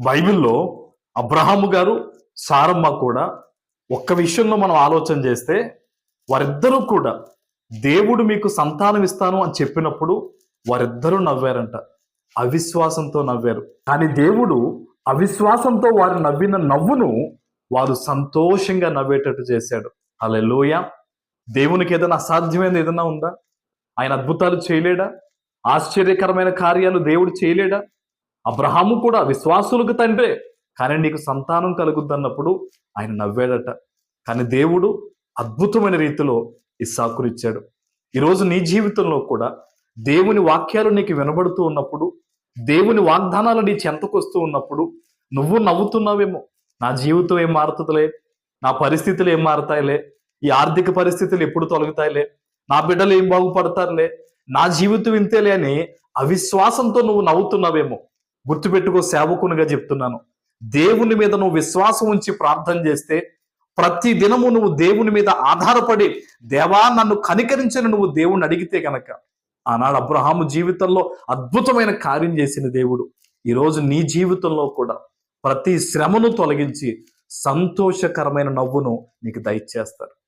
బైబిల్లో అబ్రహాము గారు సారమ్మ కూడా ఒక్క విషయంలో మనం ఆలోచన చేస్తే వారిద్దరూ కూడా దేవుడు మీకు సంతానం ఇస్తాను అని చెప్పినప్పుడు వారిద్దరూ నవ్వారంట. అవిశ్వాసంతో నవ్వారు. కానీ దేవుడు అవిశ్వాసంతో వారు నవ్విన నవ్వును వారు సంతోషంగా నవ్వేటట్టు చేశాడు. అలా లోయ దేవునికి ఏదైనా అసాధ్యమైనది ఏదైనా ఉందా? ఆయన అద్భుతాలు చేయలేడా? ఆశ్చర్యకరమైన కార్యాలు దేవుడు చేయలేడా? అబ్రహాము కూడా విశ్వాసులకు తండ్రే కానీ నీకు సంతానం కలుగుద్దన్నప్పుడు ఆయన నవ్వాడట. కానీ దేవుడు అద్భుతమైన రీతిలో ఇస్సాకును ఇచ్చాడు ఈరోజు నీ జీవితంలో కూడా దేవుని వాక్యాలు నీకు వినబడుతూ ఉన్నప్పుడు దేవుని వాగ్దానాలు నీ చెంతకు వస్తూ ఉన్నప్పుడు నువ్వు నవ్వుతున్నావేమో. నా జీవితం ఏం మారుతుందిలే? నా పరిస్థితులు ఏం మారుతాయిలే? ఈ ఆర్థిక పరిస్థితులు ఎప్పుడు తొలగుతాయిలే? నా బిడ్డలు ఏం బాగుపడతారులే? నా జీవితం ఇంతేలే అని అవిశ్వాసంతో నువ్వు నవ్వుతున్నావేమో. గుర్తుపెట్టుకో సేవకునిగా చెప్తున్నాను. దేవుని మీద నువ్వు విశ్వాసం ఉంచి ప్రార్థన చేస్తే ప్రతి దినము నువ్వు దేవుని మీద ఆధారపడి దేవా నన్ను కనికరించని నువ్వు దేవుణ్ణి అడిగితే కనుక ఆనాడు అబ్రహాము జీవితంలో అద్భుతమైన కార్యం చేసిన దేవుడు. ఈరోజు నీ జీవితంలో కూడా ప్రతి శ్రమను తొలగించి సంతోషకరమైన నవ్వును నీకు దయచేస్తారు